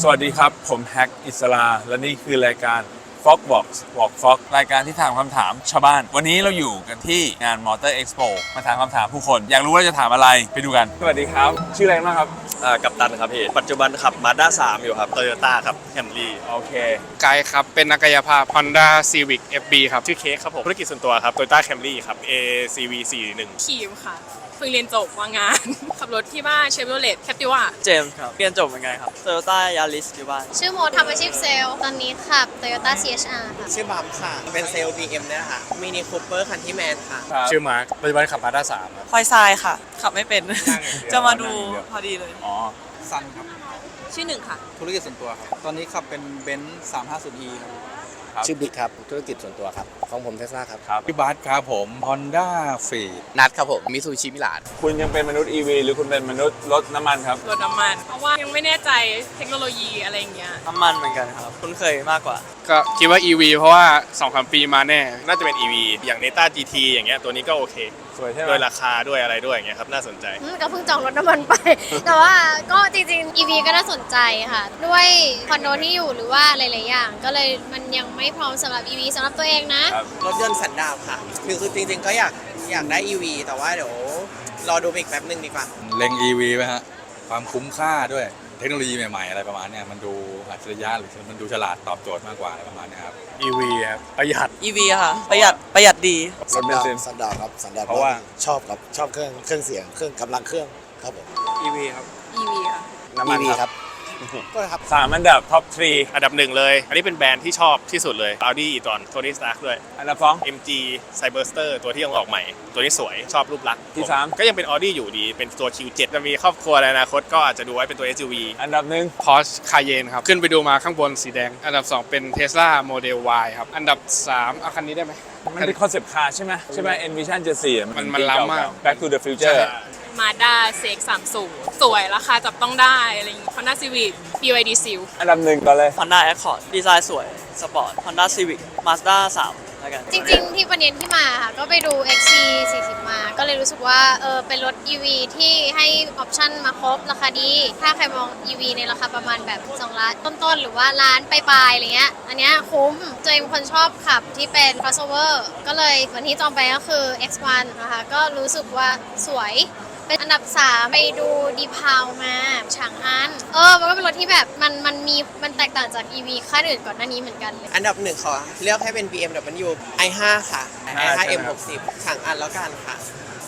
สวัสดีครับ ผมแฮกอิสลา และนี่คือรายการ Fox Box Walk Fox รายการที่ถามคำถามชาวบ้าน วันนี้เราอยู่กันที่งาน Motor Expo มาถามคำถามผู้คน อยากรู้ว่าจะถามอะไรไปดูกัน สวัสดีครับ ชื่ออะไรบ้างครับ อ่ากับตันครับพี่ ปัจจุบันขับมาด้า3อยู่ครับโตโยต้าครับแคมรี่โอเค ไกด์ครับ เป็นนักกายภาพ Honda Civic FB ครับ ชื่อเค้กครับผม ธุรกิจส่วนตัวครับโตโยต้าแคมรี่ครับ ACV 41คีมค่ะเพิ่งเรียนจบว่างงาน ขับรถที่บ้านเชฟโรเลตแคปติว่าเจมส์ครับ เรียนจบเหมือนกันครับโตโยต้ายาริสอยู่บ้าน ชื่อโมทำอาชีพเซลล์ตอนนี้ขับ Toyota CHR ค่ะ ชื่อบัมค่ะ เป็นเซลล์ BM เนี่ยค่ะ มินิคูเปอร์คันที่แมนค่ะชื่อมาร์คปัจจุบันขับมาด้าสามครับ พลอยทรายค่ะ ขับไม่เป็นจะมาดูพอดีเลย อ๋อ ซันครับ ชื่อหนึ่งค่ะ ธุรกิจส่วนตัวครับ ตอนนี้ขับเป็นเบนซ์350 e ครับ ชื่อบิ๊กครับธุรกิจส่วนตัวครับ ของผมเทสลาครับ ครับพี่บัสครับผม Honda f e e นัดครับผมมิซูชิมิลานคุณยังเป็นมนุษย์ EV หรือคุณเป็นมนุษย์รถน้ำมันครับ รถน้ำมัน เพราะว่ายังไม่แน่ใจเทคโนโลยีอะไรอย่างเงี้ย น้ำมันเหมือนกันครับ คุ้นเคยมากกว่า ก็คิดว่า EV เพราะว่า2อสปีมาแน่ น่าจะเป็น EV อย่าง Neta GT อย่างเงี้ยตัวนี้ก็โอเคสวยใช่ไหมด้วยราคาด้วยอะไรด้วยอย่างเงี้ยครับน่าสนใจ อืมก็เพิ่งจองรถน้ำมันไป แต่ว่าก็จริงๆ EV ก็น่าสนใจค่ะ ด้วยคอนโดที่อยู่หรือว่าหลายๆอย่าง ก็เลยมันยังไม่พร้อมสำหรับ EV สำหรับตัวเองนะ ครับ รถยนต์สันดาปค่ะคือคือจริงๆก็อยากอยากได้ EV แต่ว่าเดี๋ยวรอดูไปอีกแป๊บหนึ่งดีกว่า เล็ง EV ไหมฮะ ความคุ้มค่าด้วย เทคโนโลยีใหม่ๆ อะไรประมาณเนี้ยมันดูอัจฉริยะหรือมันดูฉลาดตอบโจทย์มากกว่าอะไรประมาณเนี้ยครับ EV ครับประหยัด EV ค่ะ ประหยัดประหยัดดีรถเบนซิน สันดาปครับสันดาปเพราะว่า ชอบครับชอบเครื่องเครื่องเสียงเครื่องกำลังเครื่องครับผม EV ครับ EV ค่ะ น้ำมัน EV คครับรับ ก็ครับสามอันดับท็อปทรีอันดับหนึ่งเลย อันนี้เป็นแบรนด์ที่ชอบที่สุดเลย Audi e-tron Tony Stark ด้วย อันดับสอง MG Cyberster ตัวที่ยังออกใหม่ ตัวนี้สวยชอบรูปลักษณ์ที่ผสามก็ยังเป็น Audi อยู่ดี เป็นตัว Q7 จะมีครอบครัวในอนาคตก็อาจจะดูไว้เป็นตัว SUV อันดับหนึ่ง Porsche Cayenne ครับ ขึ้นไปดูมาข้างบนสีแดง อันดับ 2 เป็น Tesla Model Y ครับ อันดับ 3เอาคันนี้ได้ไหมมันเป็นคอนเซปต์คาร์ใช่ไหมใช่ไหม Envision 74อะมันมันล้ำมาก Back to the Future มาด้าเซกสามสู สวยราคาจับต้องได้อะไรอย่างเงี้ย Honda Civic BYD Seal อันดับหนึ่งต่อเลย Honda Accord ดีไซน์สวย สปอร์ต Honda Civic Mazda 3แล้วกันจริงๆ ที่ประเด็นที่มาค่ะก็ไปดู XC40 มา ก็เลยรู้สึกว่าเออเป็นรถ EV ที่ให้ออปชั่นมาครบราคาดี ถ้าใครมอง EV ในราคาประมาณแบบ2ล้านต้นๆ หรือว่าล้านปลายๆอะไรเงี้ย อันเนี้ยคุ้มตัวเองเป็นคนชอบขับที่เป็น crossover ก็เลยเหมือนที่จองไปก็คือ X1 นะคะก็รู้สึกว่าสวย เป็นอันดับ 3 ไปดูดีพาวมาฉางอัน เออ มันก็เป็นรถที่แบบมันมันมีมันแตกต่างจาก EV ค่ายอื่นก่อนหน้านี้เหมือนกันเลย อันดับหนึ่งขอเลือกให้เป็น BMW i5 ค่ะ i5 M60 ถังอันแล้วกันค่ะ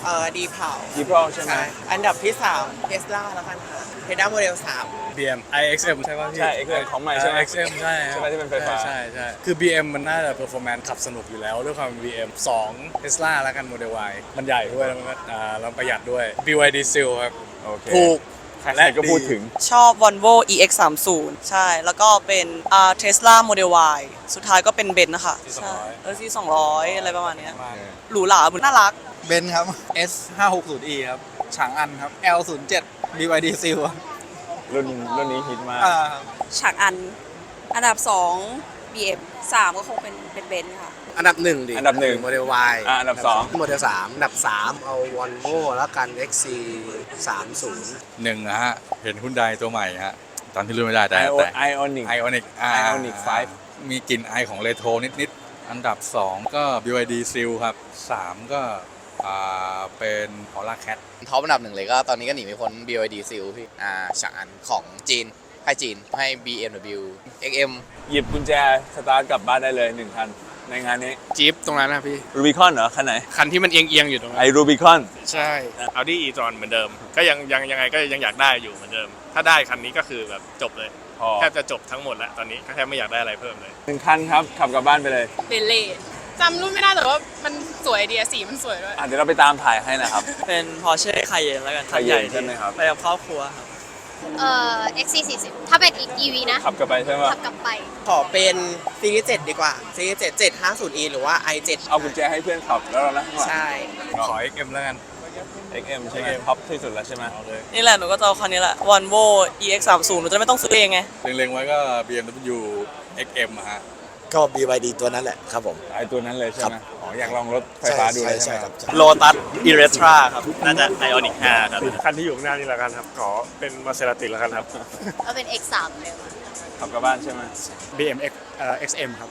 เออดีเผาดีพอใช่ไหม ใช่อันดับที่3 Tesla แล้วกันค่ะ Tesla Model 3 BM iXM ใช่ป่ะพี่ใช่ XM ของใหม่ใช่ไหม XM ใช่ใช่ไหมที่เป็นไฟฟ้า ใช่ใช่คือ BM มันน่าจะ performance ขับสนุกอยู่แล้วด้วยความเป็น BM 2 Tesla แล้วกัน Model Y มันใหญ่ด้วยแล้วมันก็อ่าแล้วประหยัดด้วย BYD Seal ครับ โอเค ถูก ใครๆก็พูดถึง ชอบ Volvo EX30 ใช่ แล้วก็เป็นอ่า Tesla Model Y สุดท้ายก็เป็นเบนซ์นะคะที่ใช่200เออที่200 อะไรประมาณเนี้ยหรูหราเหมือนน่ารัก เบนซ์ครับ S 560 e ครับฉางอันครับ L 0 7 BYD Seal รุ่นรุ่นนี้ฮิตมาก อ่าฉากอัน อันดับ2 BM 3ก็คงเป็นเป็นเบนซ์ค่ะ อันดับหนึ่งดิอันดับหนึ่งโมเดล Y อะอันดับสอง โมเดลสามอันดับสามเอาวอลโวแล้วกัน XC 30หนึ่งนะฮะ เห็นหุ้นไดตัวใหม่ฮะ ตอนที่รู้ไม่ได้แต่ไอแต่ไอออนิก ไอออนิก Ioniq 5มีกลิ่นไอของเรโทรนิด ๆ อันดับ 2 ก็ BYD Seal ครับ 3 ก็อ่าเป็น Aura Cat ท็อปอันดับหนึ่งเลยก็ตอนนี้ก็หนีไม่พ้น BYD Seal พี่ อ่าฉางอันของจีน ให้จีนให้ BMW XM หยิบกุญแจสตาร์ทกลับบ้านได้เลยหนึ่งคัน ในงานนี้จี๊ปตรงนั้นนะพี่ รูบิคอนเหรอ คันไหน คันที่มันเอียงเอียงๆอยู่ตรงนั้ไอนรูบิคอน ใช่ Audi e-tron เหมือนเดิม ก็ยังยังยังไงก็ยังอยากได้อยู่เหมือนเดิม ถ้าได้คันนี้ก็คือแบบจบเลยพอ แทบจะจบทั้งหมดแล้วตอนนี้ก็แทบไม่อยากได้อะไรเพิ่มเลย หนึ่งคันครับ ขับกลับบ้านไปเลย เบลเล่จำรุ่นไม่ได้แต่ว่ามันสวยดีอะสีมันสวยด้วย อะเดี๋ยวเราไปตามถ่ายให้นะครับ เป็น Porsche Cayenne แล้วกันคัน Cayenne ใหญ่ใช่ไหมครับ ไปกับครอบครัวครับ เอ่อ XC40 ถ้าเป็นอีก EV นะ ขับกลับไปใช่ไหมขับกลับไป ขอเป็นซีรีส์7ดีกว่าซีรีส์7 750e หรือว่า i7 เอากุญแจให้เพื่อนขับแล้วเรานั่งข้างหลังใช่ ขอ XM แล้วกัน XM ใช่ไหมท็อปที่สุดแล้วใช่ไหมนี่แหละหนูก็จะเอาคันนี้แหละ Volvo EX30 หนูจะไม่ต้องซื้อเองไง เล็งๆไว้ก็ BMW XM อะฮะ ก็ BYD ตัวนั้นแหละครับผม ไอตัวนั้นเลยใช่ไหมอ๋ออยากลองรถไฟฟ้าดูเลยใช่ไหมครับ โลตัสอิเรทราครับ น่าจะไอออนิก5ครับ คันที่อยู่ข้างหน้านี่แล้วกันครับ ขอเป็นมาเซราติแล้วกันครับก็เป็น X3 เลยค่ะขับกลับบ้านใช่ไหม BMX เอ่อ XM ครับ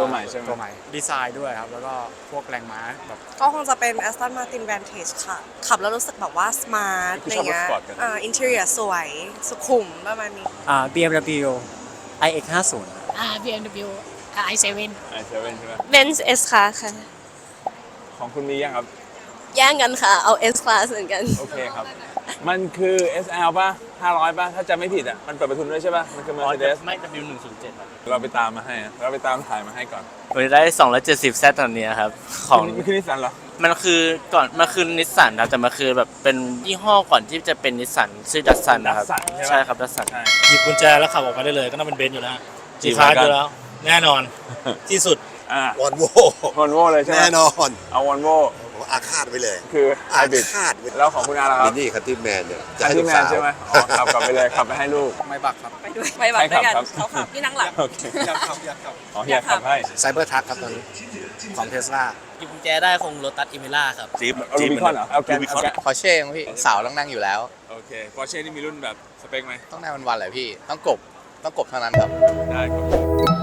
ตัวใหม่ใช่ไหม ตัวใหม่ ดีไซน์ด้วยครับ แล้วก็พวกแรงม้าแบบ ก็คงจะเป็น Aston Martin Vantage ค่ะ ขับแล้วรู้สึกแบบว่า smart คืออะไรชอบรถเงี้ยสปอร์ตกัน อ่า interior สวยสุขุมประมาณนี้ อ่า BMW iX 50 อ่า BMW i7 ไอเซเว่นใช่ไหม Benz S Class ค่ะของคุณมียังครับ แย่งกันค่ะ เอา S Class เหมือนกัน โอเคครับ มันคือ SL ป่ะ 500 ป่ะ ถ้าจำไม่ผิดอะ มันเปิดประทุนด้วยใช่ป่ะ มันคือ Mercedes ไม่ W107 ครับเราไปตามมาให้อะเราไปตามถ่ายมาให้ก่อนวันนี้ได้270 Z ตอนนี้ครับ ของ มันคือนิสสันเหรอ มันคือก่อนมันคือนิสสันครับแต่มันคือแบบเป็นยี่ห้อก่อนที่จะเป็นนิสสันชื่อดัสสันนะครับ Datsun ใช่ปะใช่ครับดัสสันใช่หยิบกุญแจแล้วขับออกมาได้เลยก็ต้องเป็นเบนซ์อยู่แล้วจีจีคาคาร์ร์ดอยู่แล้ว แน่นอน ที่สุดอ่าวอนโววอนโวเลยใช่ไหมแน่นอนเอาวอนโวผมอาฆาตไปเลย คือไฮอาบริดฆาตไปแล้วของคุณอาล่ะคมิรับนี่คัตตี้แมนเนี่ยจะอันให้ลูที่กแมสานวใช่ไหมอ๋อขับกลับไปเลยขับไปให้ลูก ไม่บักครับไปด้วยไปบัตรด้วยกันใครขับครับ เขาขับที่นั่งหลัง โอเคอยากขับอยากขับอ๋ออยากขับให้ไซเบอร์ทักครับตอนนี้ของเทสลาหยิบกุญแจได้คงโรตัสอิเมล่าครับจี๊ปเอารูบิคอนเหรอเอาแกนเอาแกนพอเช่งพี่สาวต้องนั่งอยู่แล้ว โอเคปอร์เช่นี่มีรุ่นแบบสเปคไหมต้องนายวันๆแหละพี่ ต้องกบต้องกบเท่านั้นครับได้ครับ